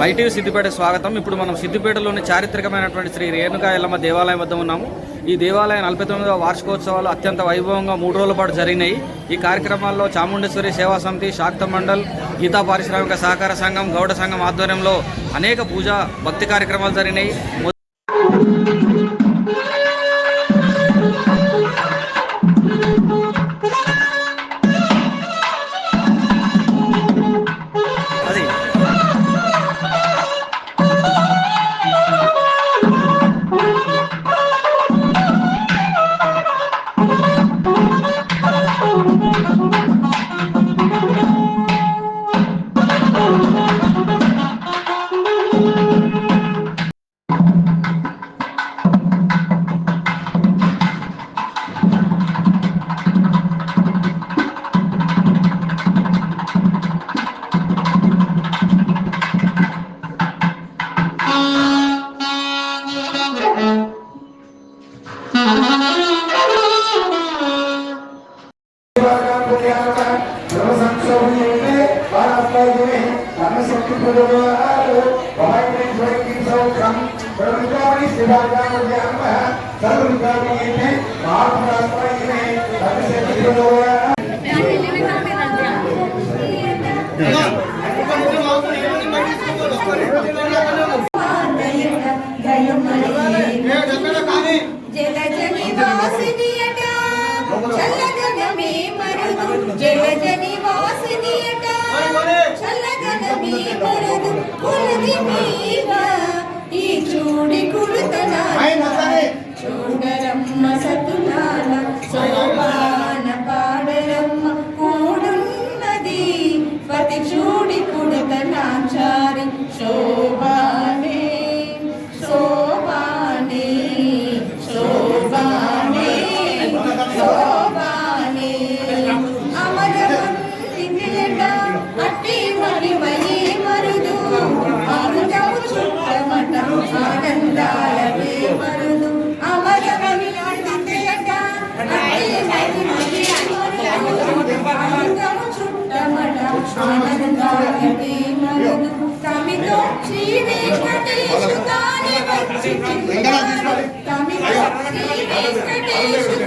MyTV Siddipet స్వాగతం. ఇప్పుడు మనం సిద్దిపేటలోని చారిత్రకమైనటువంటి శ్రీ రేణుకా ఎల్లమ్మ దేవాలయం వద్ద ఉన్నాము. ఈ దేవాలయం నలభై తొమ్మిదవ వార్షికోత్సవాలు అత్యంత వైభవంగా మూడు రోజుల పాటు జరిగినాయి. ఈ కార్యక్రమాల్లో చాముండేశ్వరి సేవా సమితి శాక్త మండల్ గీతా పారిశ్రామిక సహకార సంఘం గౌడ సంఘం ఆధ్వర్యంలో అనేక పూజా భక్తి కార్యక్రమాలు జరిగినాయి. వచ్చి తమితో శ్రీ వెంకటేశు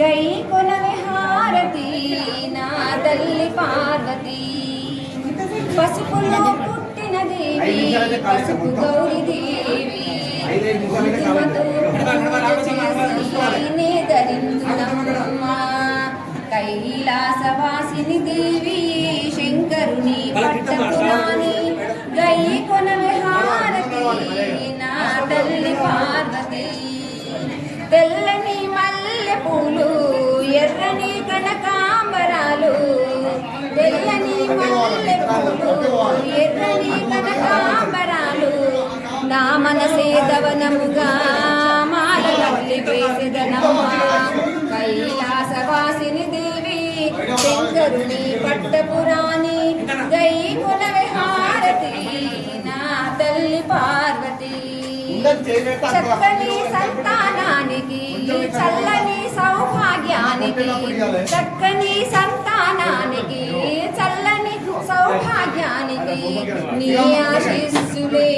జై కుల విహారతి నా తల్లి పార్వతి పసుపులో పుట్టిన దేవి పసుపు గౌరి దేవి ధరించునమ్మ కైలాసవాసిని దేవి శంకరుని పట్టపురాణి గై కొన విహారతి నా తల్లి పార్వతి తెల్లని తెల్లని ఎర్రని కనకాంబరాలు నా మనసే దవనముగా మాలవల్లి వేసెదనమ్మ కైలాసవాసిని దేవి శంకరుని పట్టపురా చక్కని సంతానానికి చల్లని సౌభాగ్యానికి చక్కని సంతానానికి చల్లని సౌభాగ్యానికి నీ ఆశీస్సులే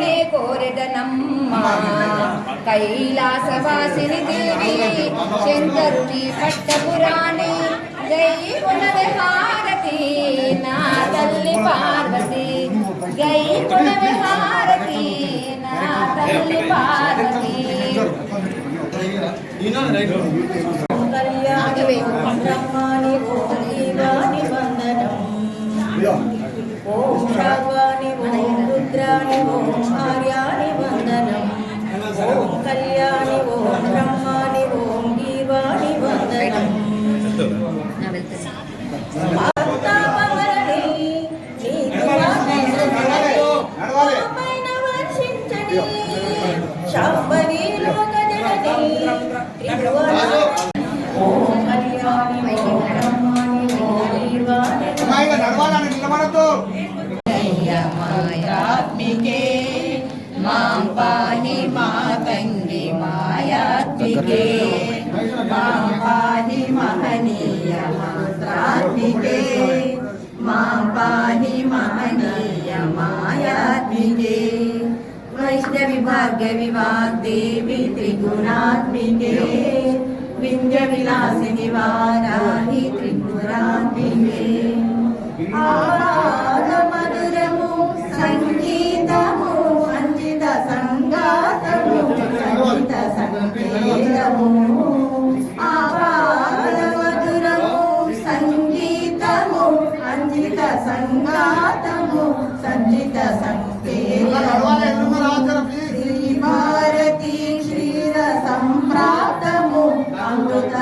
నే కోరెదనమ్మా. కైలాసవాసిని దేవి శంకరుని పట్టపురాణి జై కులవిహారతి నా తల్లి పార్వతి జై కులవిహారతి ஓம் சர்வாணி ஓம் ருத்ராணி ஓம் ஆர்யாணி வந்தனம் ஓம் கல்யாணி ஓம் பிரம்மாணி ஓம் தீபாணி வந்தனம் మాయాత్మికే మాం పాహి మాతంగి మాయాత్మికే మాం పాహి మహనీయ మంత్రాత్మికే మాం పాహి మహనీయ మాయాత్మికే వైష్ణవి భార్గవి వాగ్దేవి త్రిగుణాత్మికే వింధ్య విలాసిని వారాహి త్రిపురాత్మికే ఆరాధ సంగీతము సంచిత సంగాతము సంచిత సంగీతము ఆరాధ సంగీతము అంజిత సంగాతము సంచిత సంగీతము శ్రీ భారతి క్షీర సంప్రాప్తము అమృత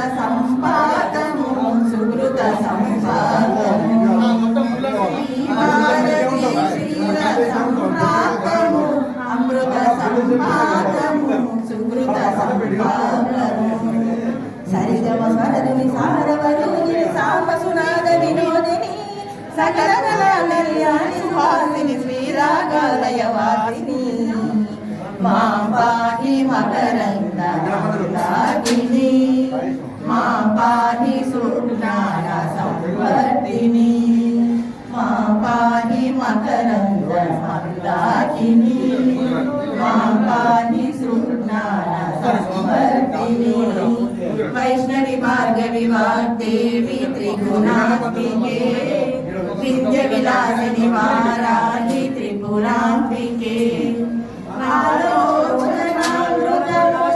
సకల కళ్యాణి సుహాసిని శ్రీరాగాలయ వాసిని మా పాహి మకరంద మందాకిని మా పాహి సుజ్ఞాన సంవర్ధిని మా పాహి మకరంద మందాకిని మా పాహి సుజ్ఞాన సంవర్ధిని వైష్ణవి భార్గవి వాగ్దేవి త్రిగుణాత్మికే. విద్య విలాసిని వారాహి త్రిపురాంబికే.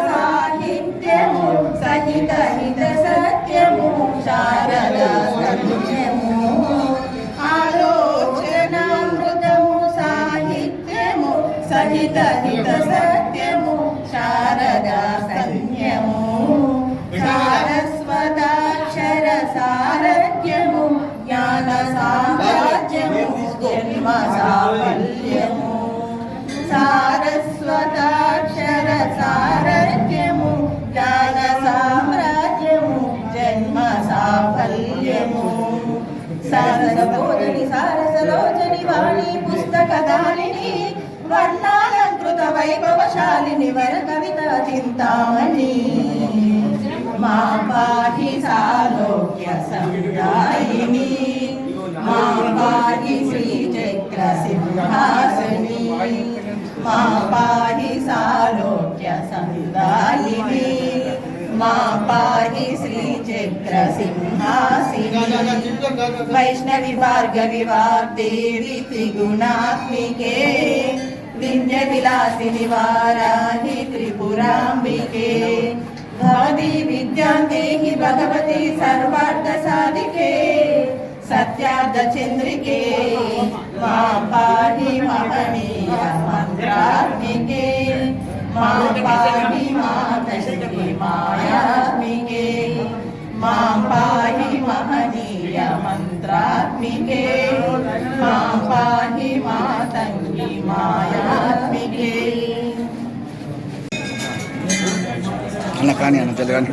సాహిత్యము సహిత హిత సత్యము శారదా సత్యము ఆలోచనామృతము సాహిత్యము సహిత హిత సత్యము సత్యము సరసబోధిని సరసలోచని వాణి పుస్తక దానిని వర్ణాలంకృత వైభవశాలిని వర కవిత చింతామణి మా పాహి సాలోక్య సందాయిని మా పాహి శ్రీచక్ర సింహాసని మా పాహి సాలోక్య సందాయిని మా పాహి శ్రీ సింహాసిని వైష్ణవి భార్గవి వాగ్దేవి త్రిగుణాత్మికే వింధ్య విలాసిని వారాహి త్రిపురాంబికే భవతి విద్యాంతేహి భగవతి సర్వార్థ సాధికే సత్యార్థ చంద్రికే మా పాహి మా పాహి మాయాత్మికే. అన్న కానీ అన్న జల్లి కానీ.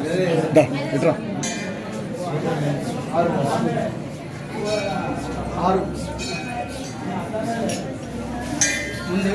ముందు